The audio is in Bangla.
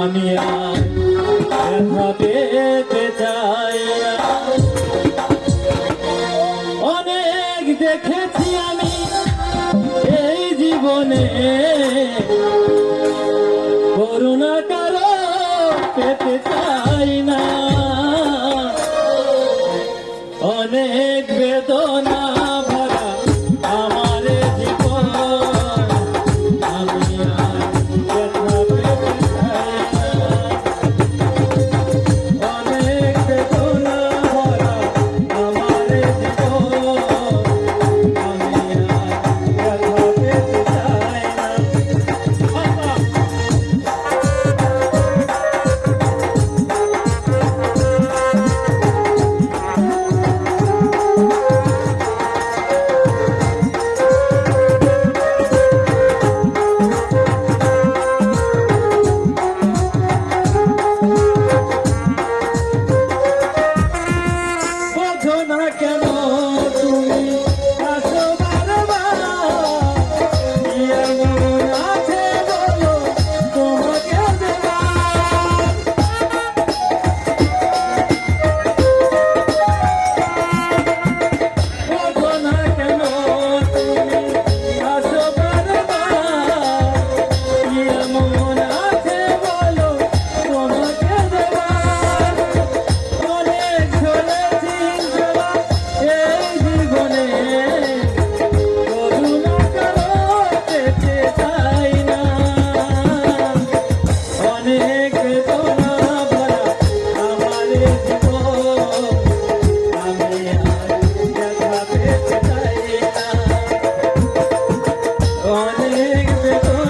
আমি পেতে চাই অনেক দেখেছি আমি এই জীবনে। করুণা কারও পেতে চাই না। অনেক বেদনা না কেন? Thank you.